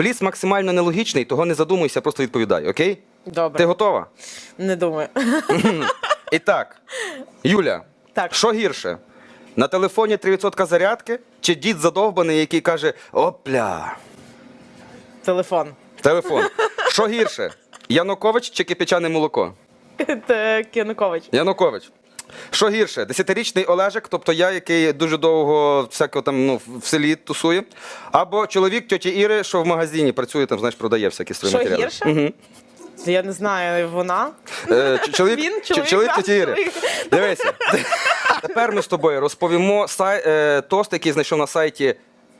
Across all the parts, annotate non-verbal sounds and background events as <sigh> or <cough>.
Бліц максимально нелогічний, того не задумуйся, просто відповідай, окей? Добре. Ти готова? Не думаю. І так, Юля, Так. що гірше? На телефоні 3% зарядки чи дід задовбаний, який каже: опля, Телефон. телефон. Що гірше? Янукович чи кипячане молоко? Це Янукович. Янукович. Що гірше? Десятирічний Олежик, тобто я, який дуже довго всякого там ну, в селі тусує, або чоловік тьоті Іри, що в магазині працює, там, знаєш, продає всякі свої Що матеріали. гірше? Мгм. Я не знаю, вона. Е, ч- чоловік, Він, ч- чоловік, чоловік Іри. чоловік. Дивися. Тепер ми з тобою розповімо сай, е, тост, який знайшов на сайті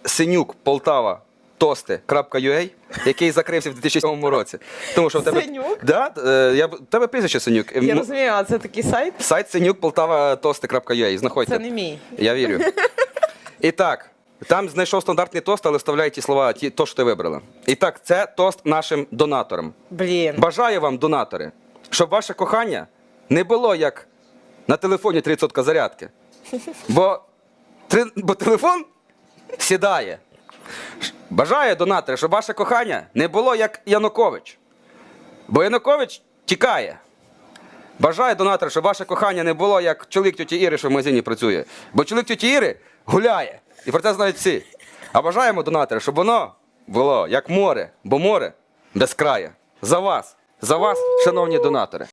Синюк Полтава. Тости.ua, який закрився в 2007 році. Тому що в тебе Синюк? Да, е, я б- в тебе прізвище Синюк. Е, Я м- розумію, а це такий сайт? Сайт Синюк Полтава Тости.ua. Знаходьте. Це не мій. Я вірю. І так, там знайшов стандартний тост, але вставляє ті слова, ті, то, що ти вибрала. І так, це тост нашим донаторам. Блін. Бажаю вам, донатори, щоб ваше кохання не було як на телефоні 30% зарядки. <laughs> Бо, три- бо телефон сідає. Бажаю, донатори, щоб ваше кохання не було як Янукович. Бо Янукович тікає. Бажаю, донатори, щоб ваше кохання не було як чоловік тьоті Іри, що в магазині працює. Бо чоловік тьоті Іри гуляє. І про це знають всі. А бажаємо, донатори, щоб воно було як море, бо море без краю. За вас, за вас, шановні донатори.